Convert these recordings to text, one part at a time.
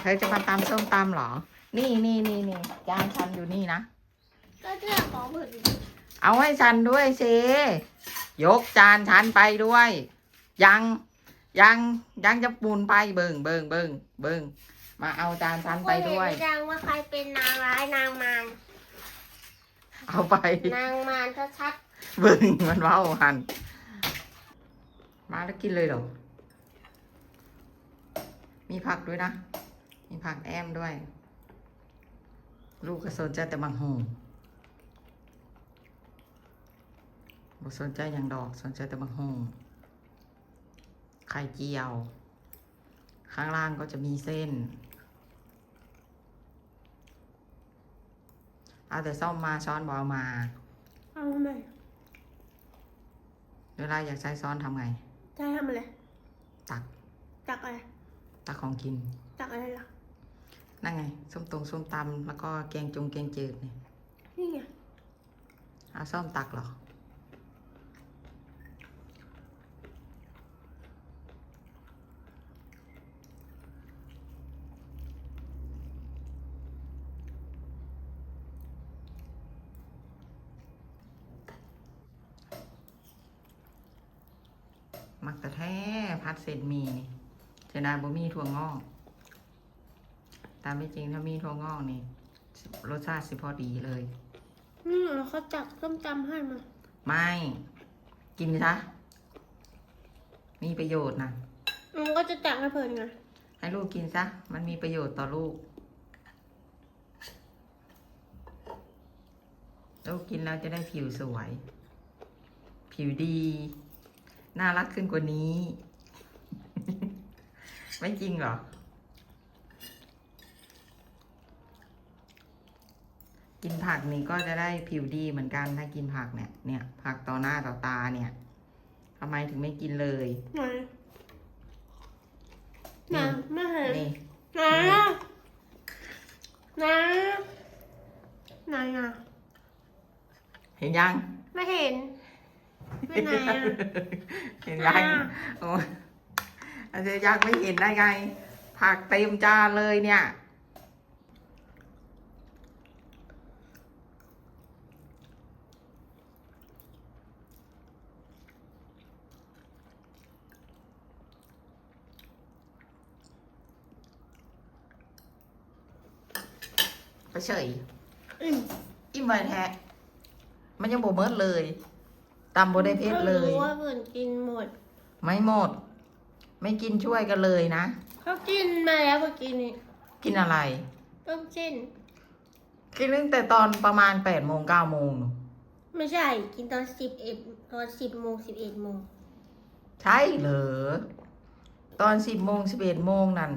เธอจะมาตำส้มตำเหรอ นี่นี่นี่นี่จานฉันอยู่นี่นะ ก็เรื่องของผืนเอาให้ฉันด้วยสิยกจานฉันไปด้วย ยังยังยังจะปูนไปเบิงเบิงเบิงเบิงมาเอาจานฉันไปด้วยคนเห็นดังว่าใครเป็นนางร้ายนางมารเอาไป นางมารชัดเบิงมันเว้าหัน มาแล้วกินเลยเหรอ มีผักด้วยนะ มีผักแอมด้วย ลูกก็สนใจแต่บางหงบ่สนใจอย่างดอกสนใจแต่บางหงไข่เจียว ข้างล่างก็จะมีเส้น เอาแต่ซ่อมมาช้อนบเอามาๆเอาทำไมเวลาอยากใช้ซ้อนทำไงจะให้ทำอะไร ตัก ตักอะไร ตักของกิน ตักอะไรล่ะ นั่นไง ส้มตรงส้มตำแล้วก็แกงจงแกงจืดนี่นี่ไงเอาซ่อมตักเหรอมักแต่แท้พัดเศษหมีนี่เจดายบ่มีถั่วงอกตามไม่จริงถ้ามีถั่วงอกนี่รสชาติสิพอดีเลยนี่เขาจักส้มตำให้มา ไม่ กินซะมีประโยชน์นะมันก็จะจักให้เพลินไงให้ลูกกินซะ มันมีประโยชน์ต่อลูก ลูกกินแล้วจะได้ผิวสวย ผิวดี น่ารักขึ้นกว่านี้ ไม่จริงเหรอ กินผักนี่ก็จะได้ผิวดีเหมือนกันถ้ากินผักเนี่ยเนี่ย ผักต่อหน้าต่อตาเนี่ยทำไมถึงไม่กินเลยไหนไหนไม่เห็นนี่ไหนอะไหนไหนอะเห็นยัง ไม่เห็นไม่ไหนอะเห็นยังอ่าโอ้ยอาจจะยังไม่เห็นได้ไง ผักเต็มจานเลยเนี่ย เฉยอืมอิ่มไว้แท้มันยังบ่เมิดเลยตำบ่ได้เพชรเลย รู้ว่าเพื่อนกินหมด ไม่หมด ไม่กินช่วยกันเลยนะ เขากินมาแล้วเมื่อกี้นี้กินอะไร ต้มเส้น กินตั้งแต่ตอนประมาณแปดโมงเก้าโมงไม่ใช่ กินตอนสิบเอ็ดตอนสิบโมงสิบเอ็ดโมงใช่เหรอ ตอนสิบโมงสิบเอ็ดโมงนั่น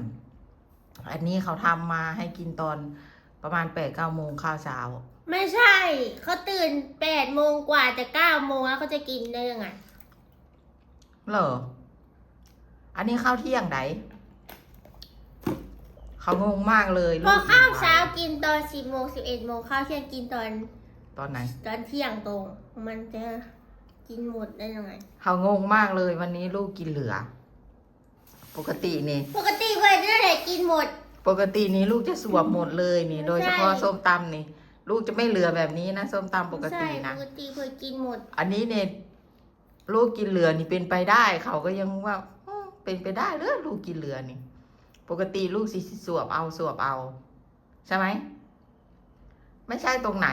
อันนี้เขาทำมาให้กินตอน ประมาณแปดเก้าโมงข้าวเช้า ไม่ใช่ เขาตื่นแปดโมงกว่าจะเก้าโมงแล้วเขาจะกินได้ยังไงเหรอ อันนี้ข้าวเที่ยงไหน เขางงมากเลยพอลูกข้าวเช้ากินตอนสิบโมงสิบเอ็ดโมงข้าวเที่ยงกินตอนตอนไหน ตอนเที่ยงตรง มันจะกินหมดได้ยังไง เขางงมากเลยวันนี้ลูกกินเหลือ ปกตินี่ ปกติเพื่อนจะได้กินหมด ปกตินี้ลูกจะสวบหมดเลยนี่ไม่ใช่โดยเฉพาะส้มตำนี่ ลูกจะไม่เหลือแบบนี้นะส้มตำปกใช่ตินะ ปกติเพื่อนกินหมด อันนี้เนี่ยลูกกินเหลือนี่เป็นไปได้ เขาก็ยังว่าอืมเป็นไปได้เหรือลูกกินเหลือนี่ ปกติลูกสิสวบเอาสวบเอา ใช่ไหมไม่ใช่ตรงไหน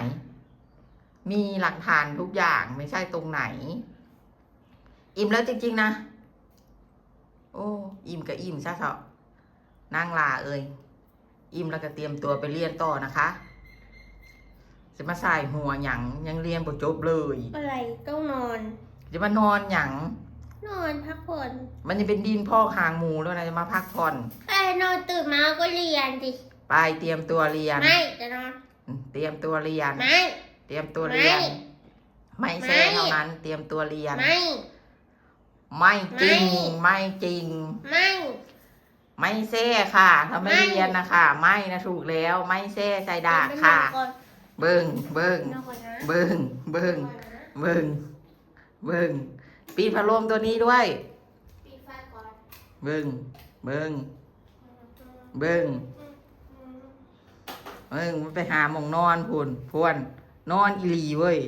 มีหลักฐานทุกอย่างไม่ใช่ตรงไหน อิ่มแล้วจริงๆนะ โอ้ อิ่มกับอิ่มซะเถอะนั่งลาเอ่ย อิ่มแล้วก็เตรียมตัวไปเรียนต่อนะคะจะมาใส่หัวหยังยังเรียนบ่จบเลยอะไรต้องนอน จะมานอนหยังนอนพักผ่อนมันจะเป็นดินพอกหางหมูแล้วนะจะมาพักผ่อนไอ้นอนตื่นมาก็เรียนสิไปเตรียมตัวเรียนไม่จะนอนอืมเตรียมตัวเรียนไม่เตรียมตัวเรียน ไม่ใช่ไม่เท่านั้น เตรียมตัวเรียนไม่ไม่จริง ไม่ไม่จริง ไม่ ไม่แซ่ค่ะถ้าไม่ไม่ เรียนนะคะไม่นะถูกแล้วไม่แซ่ใจดาค่ะ ก่อนเบิ้งเบิ้งก่อนนะเบิ้งเบิ้งเบิ้งเบิ้งปีดพัดลมตัวนี้ด้วย ปิดไฟก่อนเบิ้งเบิ้งเบิ้งเบิ้งมันไปหาหมองนอนพุ่นพวนนอนอีหลีเว้ย